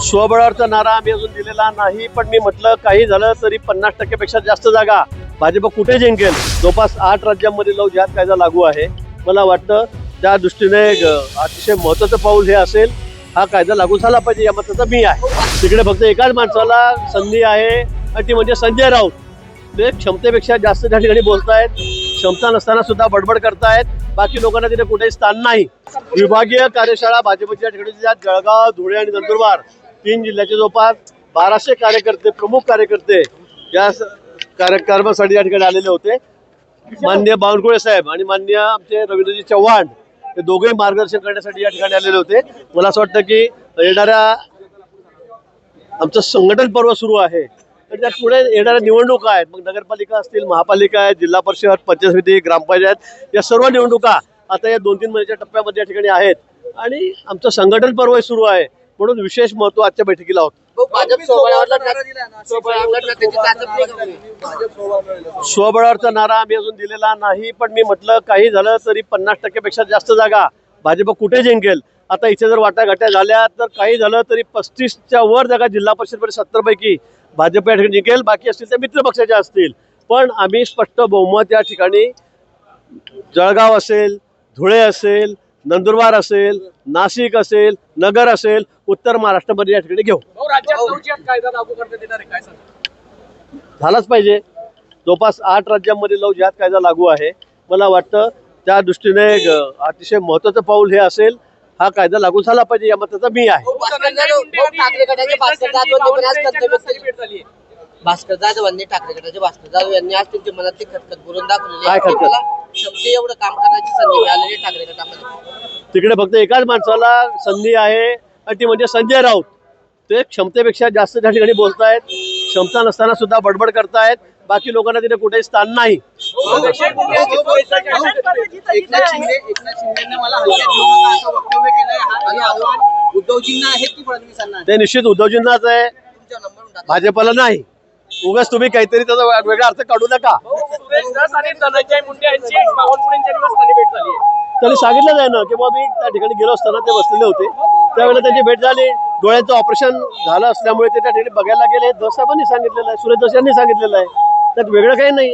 स्वबळावरचा नारा आम्ही अजून दिलेला नाही पण मी म्हटलं काही झालं तरी पन्नास टक्क्यापेक्षा जास्त जागा. भाजप कुठे जिंकेल? जवळपास आठ राज्यांमध्ये लव जात कायदा लागू आहे. मला वाटतं त्या दृष्टीने ग- अतिशय महत्वाचं पाऊल हे असेल. हा कायदा लागू झाला पाहिजे या मताचा मी आहे. तिकडे फक्त एकाच माणसाला संधी आहे आणि ती म्हणजे संजय राऊत. ते क्षमतेपेक्षा जास्त त्या ठिकाणी बोलतायत. क्षमता नसताना सुद्धा बडबड करतायत. बाकी लोकांना तिथे कुठेही स्थान नाही. विभागीय कार्यशाळा भाजपच्या ठिकाणी ज्यात जळगाव धुळे आणि नंदुरबार. तीन जिल्ह्याचे जवळपास बाराशे कार्यकर्ते प्रमुख कार्यकर्ते या कार्यक्रमासाठी या ठिकाणी आलेले होते. मान्य बावनकुळे साहेब आणि मान्य आमचे रवींद्रजी चव्हाण हे दोघे मार्गदर्शन करण्यासाठी या ठिकाणी आलेले होते. मला असं वाटतं की येणाऱ्या आमचं संघटन पर्व सुरू आहे. तर त्यात पुढे येणाऱ्या निवडणुका आहेत. मग नगरपालिका असतील महापालिका आहेत जिल्हा परिषद पंचायत समिती ग्रामपंचायत या सर्व निवडणुका आता या दोन तीन महिन्याच्या टप्प्यामध्ये या ठिकाणी आहेत. आणि आमचं संघटन पर्व सुरू आहे. म्हणून विशेष महत्त्व आजच्या बैठकीला होतं. कोणी? स्वबळाचा नारा आम्ही अजून दिलेला नाही पण मी म्हटलं काही झालं तरी पन्नास टक्क्यापेक्षा जास्त जागा. भाजप कुठे जिंकेल? आता इथे जर वाटाघाट्या झाल्या तर काही झालं तरी पस्तीसच्या वर जागा जिल्हा परिषद सत्तर पैकी भाजप या ठिकाणी जिंकेल बाकी असतील त्या मित्र पक्षाच्या असतील. पण आम्ही स्पष्ट बहुमत या ठिकाणी जळगाव असेल धुळे असेल नंदुरबार असेल नाशिक असेल नगर असेल उत्तर महाराष्ट्रामध्ये या ठिकाणी घेऊ. झालाच पाहिजे. जवळपास आठ राज्यांमध्ये लव जिहाद कायदा लागू आहे. मला वाटतं त्या दृष्टीने अतिशय महत्वाचं पाऊल हे असेल. हा कायदा लागू झाला पाहिजे या मताचा मी आहे. भास्कर जाधव भाऊ, ठाकरे गटाचे भास्कर जाधव पण आज कर्तव्य त्यांची भेट झाली आहे. भास्कर जाधवांनी ठाकरे गटाचे भास्कर जाधव यांनी आज त्यांच्या मनातली खतखत बोलून दाखवलेली एवढं काम करण्याची संधी मिळालेली ठाकरे गटामध्ये. तिकडे फक्त एकाच माणसाला संधी आहे आणि ती म्हणजे संजय राऊत. ते क्षमतेपेक्षा जास्त त्या ठिकाणी बोलतायत. क्षमता नसताना सुद्धा बडबड करतायत. बाकी लोकांना तिथे कुठेही स्थान नाही. हा- हे? ते निश्चित उद्धवजींनाच आहे. भाजपला नाही. उगाच तुम्ही काहीतरी त्याचा वेगळा अर्थ काढू नका. त्यांनी सांगितलं आहे ना की बाबा मी त्या ठिकाणी गेलो असताना ते बसलेले होते. त्यावेळेला त्यांची भेट झाली. डोळ्यांचं ऑपरेशन झालं असल्यामुळे ते त्या ठिकाणी बघायला गेले. दस साहेबांनी सांगितलेलं आहे सुरेश दस यांनी सांगितलेलं आहे. त्यात वेगळं काही नाही